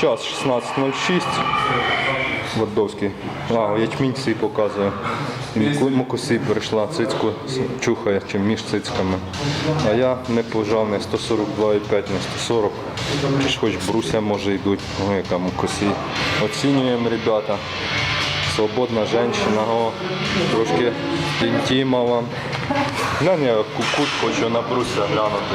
Час 16.06. Вардовський. А, ячмінь свій показує. Мукусі прийшла, цицьку чухає чим між цицьками. А я не пожав не 142,5, не 140. Чи ж хоч бруся може йдуть, ну яка мукусі. Оцінюємо, ребята. Свободна жінка, о, трошки інтима вам. Глянь, я кут хочу на бруся глянути.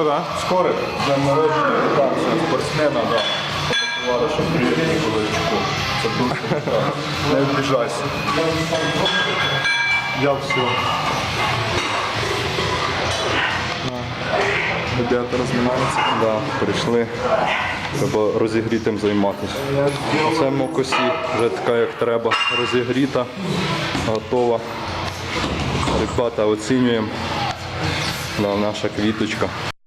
Все, да? Скоро для народження там спортсмена, да. Товариша приємні Ніколаєчку. Це дуже так. Не обіжайся. Я все. Ребята розминаються. Да, прийшли. Треба розігрітим займатися. Це мокосі, вже така як треба, розігріта, готова. Ребята, оцінюємо. Да, наша квіточка.